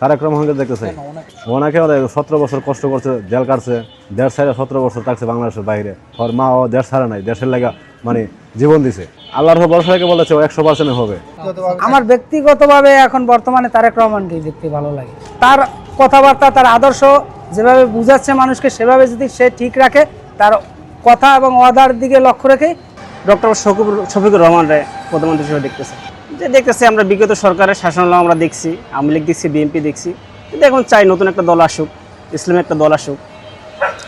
তারেক রহমানকে দেখতেছে। ওনাকে সতেরো বছর কষ্ট করছে জেল কাটছে দেড় সাইডে সতেরো বছর থাকছে বাংলাদেশের বাইরে। ওর মা ও দেড় সারা নাই দেশের লাগা মানে জীবন দিছে। আল্লাহর বলেছে ও একশো পার্সেন্ট হবে। আমার ব্যক্তিগতভাবে এখন বর্তমানে তারেক রহমানকে দেখতে ভালো লাগে। তার কথাবার্তা তার আদর্শ যেভাবে বুঝাচ্ছে মানুষকে সেভাবে যদি সে ঠিক রাখে তার কথা এবং ওয়াদার দিকে লক্ষ্য রেখে ডক্টর শফিকুর শফিকুর রহমান রায় প্রধানমন্ত্রী হিসেবে দেখতেছে। যে দেখতেছি আমরা বিগত সরকারের শাসন আমরা দেখছি আওয়ামী লীগ দেখছি বিএনপি দেখছি। কিন্তু এখন চাই নতুন একটা দল আসুক ইসলামের একটা দল আসুক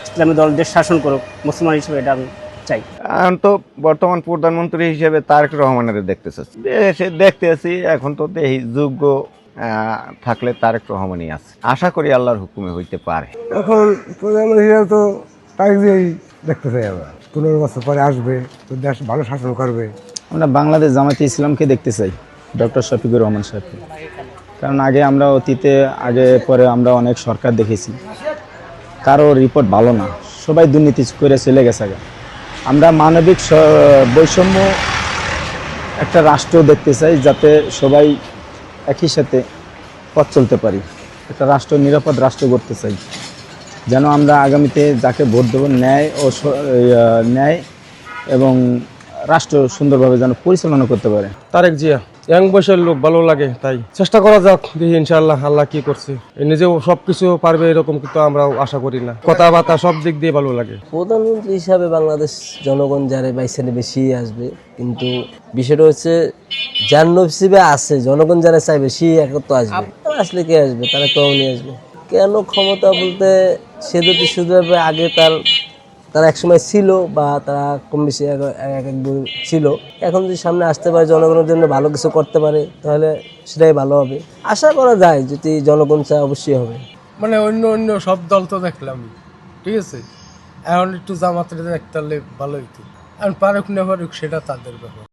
ইসলামী দল দেশ শাসন করুক মুসলমান হিসেবে এটা আমি চাই। এখন তো বর্তমান প্রধানমন্ত্রী হিসেবে তারেক রহমানের দেখতে চাচ্ছি। সে দেখতে আছি এখন তো এই যোগ্য থাকলে তারেক রহমানই আছে। আশা করি আল্লাহর হুকুমে হইতে পারে। এখন প্রধানমন্ত্রী তো তাকে দিয়েই দেখতে চাই আমরা। পনেরো বছর পরে আসবে তো দেশ ভালো শাসন করবে। আমরা বাংলাদেশ জামাতে ইসলামকে দেখতে চাই, ডক্টর শফিকুর রহমান সাহেবকে। কারণ আগে আমরা অতীতে, আগে পরে আমরা অনেক সরকার দেখেছি। কারও রিপোর্ট ভালো না। সবাই দুর্নীতি করে চলে গেছে আগে আমরা মানবিক বৈষম্য একটা রাষ্ট্র দেখতে চাই, যাতে সবাই একই সাথে পথ চলতে পারি। একটা রাষ্ট্র, নিরাপদ রাষ্ট্র করতে চাই। যেন আমরা আগামীতে যাকে ভোট দেবো, ন্যায় ও ন্যায় এবং রাষ্ট্র সুন্দরভাবে যেন পরিচালনা করতে পারে। তারেক জিয়া ইয়াং বয়সের লোক ভালো লাগে তাই চেষ্টা করা যাক দেখি ইনশাআল্লাহ আল্লাহ কি করছে। নিজেও সবকিছু পারবে এরকম কিন্তু আমরা আশা করি না। কথাবার্তা সব দিক দিয়ে ভালো লাগে। প্রধানমন্ত্রী হিসাবে বাংলাদেশ জনগণ যারা বাইসেনে বেশি আসবে কিন্তু বিষয়টা হচ্ছে যার নসিবে আছে জনগণ যারা চাইবে সেই একত্র আসবে। আসলে কে আসবে? তারা কমনি আসবে। কেন ক্ষমতা বলতে সে যদি শুধু আগে তার তারা একসময় ছিল বা তারা কম বেশি এক এক ছিল। এখন যদি সামনে আসতে পারে জনগণের জন্য ভালো কিছু করতে পারে, তাহলে সেটাই ভালো হবে। আশা করা যায় যদি জনগণ চায় অবশ্যই হবে। মানে অন্য অন্য সব দল তো দেখলাম, ঠিক আছে? এখন একটু জামাতের দেখতে হলে ভালো হইতো। এখন পারুক না পারুক, সেটা তাদের ব্যাপার।